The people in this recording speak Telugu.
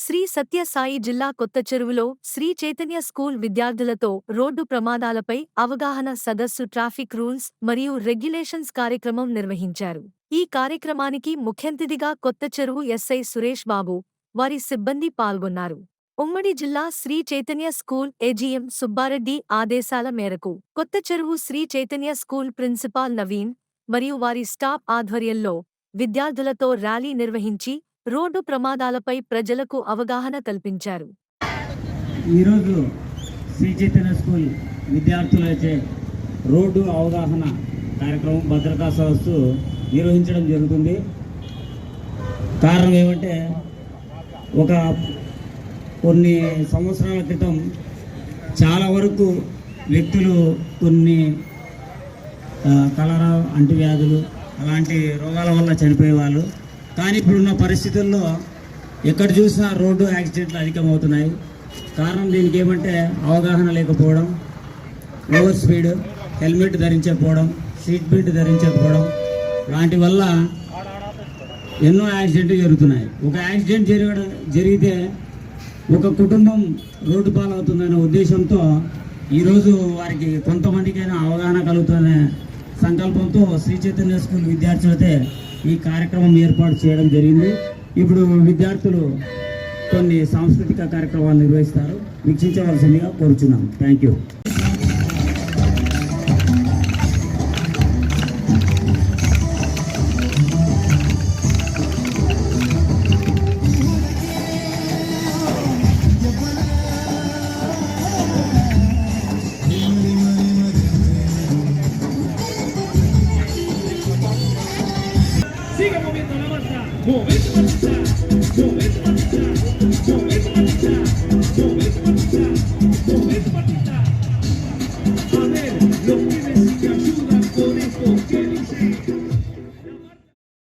శ్రీ సత్యసాయి జిల్లా కొత్త చెరువులో శ్రీ చైతన్య స్కూల్ విద్యార్థులతో రోడ్డు ప్రమాదాలపై అవగాహన సదస్సు ట్రాఫిక్ రూల్స్ మరియు రెగ్యులేషన్స్ కార్యక్రమం నిర్వహించారు. ఈ కార్యక్రమానికి ముఖ్యంతిథిగా కొత్త చెరువు ఎస్ఐ సురేష్ బాబు వారి సిబ్బంది పాల్గొన్నారు. ఉమ్మడి జిల్లా శ్రీ చైతన్య స్కూల్ ఏజీఎం సుబ్బారెడ్డి ఆదేశాల మేరకు కొత్త చెరువు శ్రీ చైతన్య స్కూల్ ప్రిన్సిపాల్ నవీన్ మరియు వారి స్టాఫ్ ఆధ్వర్యంలో విద్యార్థులతో ర్యాలీ నిర్వహించి రోడ్డు ప్రమాదాలపై ప్రజలకు అవగాహన కల్పించారు. ఈరోజు శ్రీ చైతన్య స్కూల్ విద్యార్థులచే రోడ్డు అవగాహన కార్యక్రమం భద్రతా సదస్సు నిర్వహించడం జరుగుతుంది. కారణం ఏమంటే ఒక కొన్ని సంవత్సరాల క్రితం చాలా వరకు వ్యక్తులు కొన్ని కలరా అంటువ్యాధులు అలాంటి రోగాల వల్ల చనిపోయేవాళ్ళు కానీ ఇప్పుడున్న పరిస్థితుల్లో ఎక్కడ చూసినా రోడ్డు యాక్సిడెంట్లు అధికమవుతున్నాయి. కారణం దీనికి ఏమంటే అవగాహన లేకపోవడం ఓవర్ స్పీడ్ హెల్మెట్ ధరించకపోవడం సీట్ బెల్ట్ ధరించకపోవడం లాంటి వల్ల ఎన్నో యాక్సిడెంట్లు జరుగుతున్నాయి. ఒక యాక్సిడెంట్ జరగడం జరిగితే ఒక కుటుంబం రోడ్డు పాలవుతుందనే ఉద్దేశంతో ఈరోజు వారికి కొంతమందికైనా అవగాహన కలుగుతుందనే సంకల్పంతో శ్రీ చైతన్య స్కూల్ విద్యార్థులతో ఈ కార్యక్రమం ఏర్పాటు చేయడం జరిగింది. ఇప్పుడు విద్యార్థులు కొన్ని సాంస్కృతిక కార్యక్రమాలు నిర్వహిస్తారు. వీక్షించవలసిందిగా కోరుచున్నాం. Thank you Sigue moviendo la masa. Moviendo la masa.